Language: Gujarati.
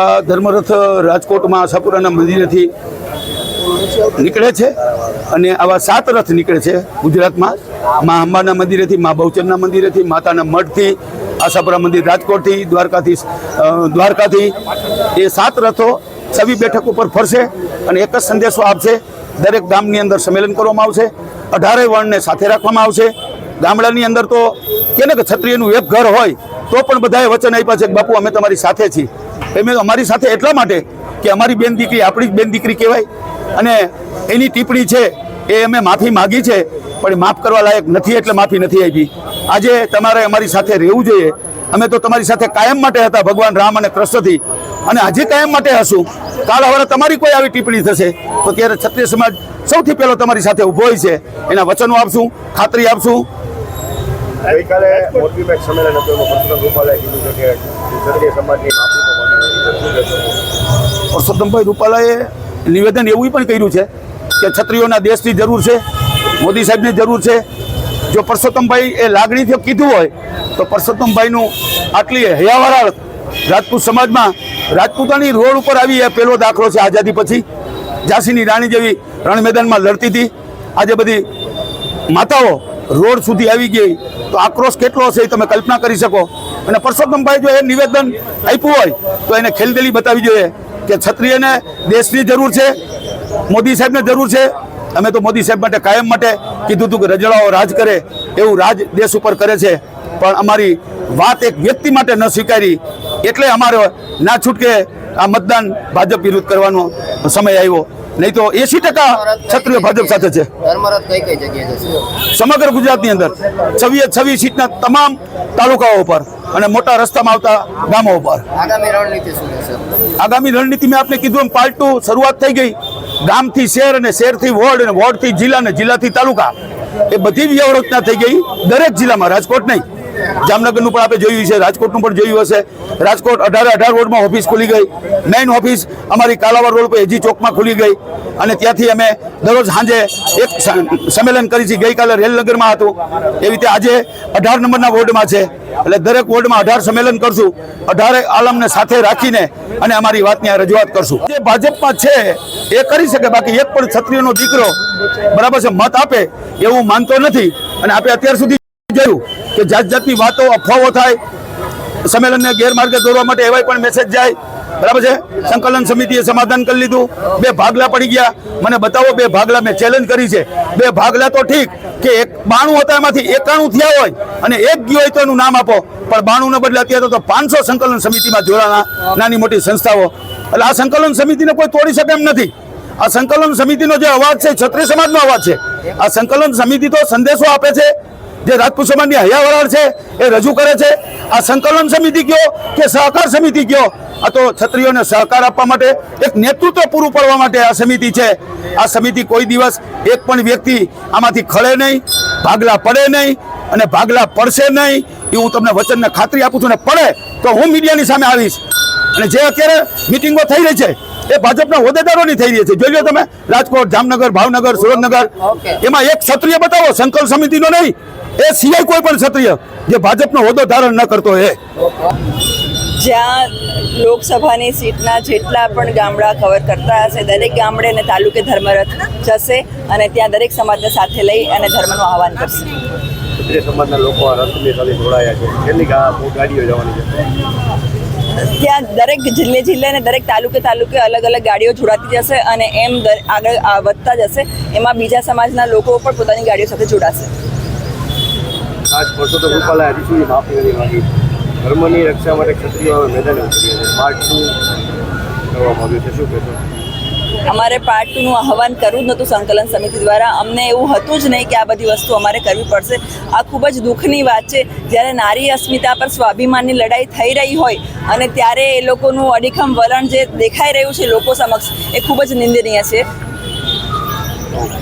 આ ધર્મરથ રાજકોટમાં આશાપુરાના મંદિરેથી નીકળે છે અને આવા સાત રથ નીકળે છે ગુજરાતમાં. મા અંબાના મંદિરેથી, મા બહુચરના મંદિરેથી, માતાના મઠથી આશાપુરા મંદિર રાજકોટથી દ્વારકાથી દ્વારકાથી. એ સાત રથો છવી બેઠક ઉપર ફરશે અને એક જ સંદેશો આપશે. દરેક ગામની અંદર સંમેલન કરવામાં આવશે. અઢારે વર્ણને સાથે રાખવામાં આવશે. ગામડાની અંદર તો કે ને કે ક્ષત્રિયનું એક ઘર હોય તો પણ બધાએ વચન આપ્યા છે કે બાપુ, અમે તમારી સાથે છીએ. એમ અમારી સાથે એટલા માટે કે અમારી બેન દીકરી, આપણી જ બેન દીકરી કહેવાય. અને એની ટિપ્પણી છે એ અમે માફી માગી છે, પણ માફ કરવા લાયક નથી એટલે માફી નથી આપી. આજે તમારે અમારી સાથે રહેવું જોઈએ. અમે તો તમારી સાથે કાયમ માટે હતા, ભગવાન રામ અને કૃષ્ણથી અને આજે કાયમ માટે હશું. કાલ હવે તમારી કોઈ આવી ટિપ્પણી થશે, તો ત્યારે ક્ષત્રિય સમાજ સૌથી પહેલો તમારી સાથે ઊભો હોય છે. એના વચનો આપશું, ખાતરી આપશું. ગઈકાલે મોરબીમાં સંમેલન હતું, એમાં કીધું છે કે ક્ષત્રિય સમાજની પરસોત્તમભાઈ રૂપાલાએ નિવેદન એવું પણ કર્યું છે કે છત્રીઓના દેશની જરૂર છે, મોદી સાહેબની જરૂર છે. જો પરસોત્તમભાઈ એ લાગણીથી કીધું હોય, તો પરસોત્તમભાઈનું આટલી હયાવાળા રાજપૂત સમાજમાં રાજપૂતાની રોડ ઉપર આવી એ પહેલો દાખલો છે આઝાદી પછી. ઝાંસીની રાણી જેવી રણ મેદાનમાં લડતી હતી. આજે બધી માતાઓ રોડ સુધી આવી ગઈ, તો આક્રોશ કેટલો હશે એ તમે કલ્પના કરી શકો. અને પરસોત્તમભાઈ જો એ નિવેદન આપ્યું હોય, તો એને ખેલદિલી બતાવી જોઈએ કે ક્ષત્રિયને દેશની જરૂર છે, મોદી સાહેબને જરૂર છે. અમે તો મોદી સાહેબ માટે કાયમ માટે કીધું હતું કે રજડાઓ રાજ કરે, એવું રાજ દેશ ઉપર કરે છે. પણ અમારી વાત એક વ્યક્તિ માટે ન સ્વીકારી, એટલે અમારે ના છૂટકે આ મતદાન ભાજપ વિરુદ્ધ કરવાનો સમય આવ્યો. નહીં તો એસી ટકા ક્ષત્રિય ભાજપ સાથે છે. સમગ્ર ગુજરાતની અંદર છવ્વીસ છવ્વીસ સીટના તમામ તાલુકાઓ ઉપર અને મોટા રસ્તામાં આવતા ગામો ઉપર. આગામી રણનીતિ મેં આપને કીધું એમ પાલટું શરૂઆત થઈ ગઈ. ગામથી શહેર અને શહેરથી વોર્ડ અને વોર્ડથી જિલ્લા અને જિલ્લાથી તાલુકા. એ બધી વ્યવસ્થા થઈ ગઈ. દરેક જિલ્લામાં રાજકોટ નહીં. જામનગરનું પણ આપણે જોયું છે, રાજકોટનું પણ જોયું હશે. રાજકોટ અઢારે અઢાર રોડમાં ઓફિસ ખુલી ગઈ. મેઇન ઓફિસ અમારી કાલાવર રોડ પર એજી ચોકમાં ખુલી ગઈ. અને ત્યાંથી અમે દરરોજ સાંજે એક સંમેલન કરી છે, ગઈકાલે રેલનગરમાં હતું. એવી રીતે આજે અઢાર નંબરના વોર્ડમાં છે. એટલે દરેક વોર્ડમાં અઢાર સંમેલન કરશું. અઢારે આલમને સાથે રાખીને અને અમારી વાતની રજૂઆત કરશું. જે ભાજપમાં છે, એ કરી શકે, બાકી એક પણ ક્ષત્રિયનો દીકરો બરાબર છે, મત આપે એવું માનતો નથી. અને આપણે અત્યાર સુધી જોયું કે જાત જાતની વાતો, અફવાઓ થાય, સંમેલનને ગેરમાર્ગે દોરવા માટે એવાય પણ મેસેજ જાય. બરાબર છે? સંકલન સમિતિએ સમાધાન કરી લીધું. બે ભાગલા પડી ગયા. મને બતાવો બે ભાગલા મેં ચેલેન્જ કરી છે. બે ભાગલા તો ઠીક કે એક બાણું હતા એમાંથી એકાણું થયા હોય અને એક ગયો હોય તો એનું નામ આપો. પણ બાણુંને બદલે અત્યારે તો પાંચસો સંકલન સમિતિમાં જોડાણા નાની મોટી સંસ્થાઓ. એટલે આ સંકલન સમિતિને કોઈ તોડી શકે એમ નથી. આ સંકલન સમિતિનો જે અવાજ છે છત્રી સમાજનો અવાજ છે. આ સંકલન સમિતિ તો સંદેશો આપે છે. જે રાજપૂત સમાજની હયાવરાળ છે, એ રજૂ કરે છે. આ સંકલન સમિતિ કયો કે સહકાર સમિતિ કયો? આ તો ક્ષત્રિયોને સહકાર આપવા માટે એક નેતૃત્વ પૂરું પાડવા માટે આ સમિતિ છે. આ સમિતિ કોઈ દિવસ એક પણ વ્યક્તિ આમાંથી ખળે નહીં, ભાગલા પડે નહીં અને ભાગલા પડશે નહીં. એ હું તમને વચનને ખાતરી આપું છું ને પડે તો હું મીડિયાની સામે આવીશ. અને જે અત્યારે મિટિંગો થઈ રહી છે એ ભાજપના હોદ્દેદારોની થઈ રહી છે. જોઈ લો તમે રાજકોટ જામનગર ભાવનગર સુરેન્દ્રનગર. એમાં એક ક્ષત્રિય બતાવો સંકલ્પ સમિતિનો નહીં. એ સિવાય કોઈ પણ ક્ષત્રિય જે ભાજપનો હોદ્દો ધારણ ન કરતો એ. જ્યાં લોકસભાની સીટના જેટલા પણ ગામડા કવર કરતા હશે દરેક ગામડે અને તાલુકે ધર્મરથ જશે અને ત્યાં દરેક સમાજને સાથે લઈ અને ધર્મનું આહવાન કરશે. ક્ષત્રિય સમાજના લોકો આ રથની સાથે જોડાયા છે. કેટલી ગાડીઓ જવાની છે. ત્યાં દરેક જિલ્લે જિલ્લે અને દરેક તાલુકે તાલુકે અલગ અલગ ગાડીઓ જોડાતી જશે અને એમ આગળ વધતા જશે. એમાં બીજા સમાજના લોકો પણ પોતાની ગાડીઓ સાથે જોડાશે. ધર્મની રક્ષા માટે ક્ષત્રિયો મેદાને ઉતર્યા છે. પાર્ટ ટુ કરવામાં આવ્યું છે? શું કહેશો? અમારે પાર્ટ ટુનું આહવાન કરવું જ નહોતું સંકલન સમિતિ દ્વારા. અમને એવું હતું જ નહીં કે આ બધી વસ્તુ અમારે કરવી પડશે. આ ખૂબ જ દુઃખની વાત છે. જ્યારે નારી અસ્મિતા પર સ્વાભિમાનની લડાઈ થઈ રહી હોય અને ત્યારે એ લોકોનું અડીખમ વલણ જે દેખાઈ રહ્યું છે લોકો સમક્ષ, એ ખૂબ જ નિંદનીય છે.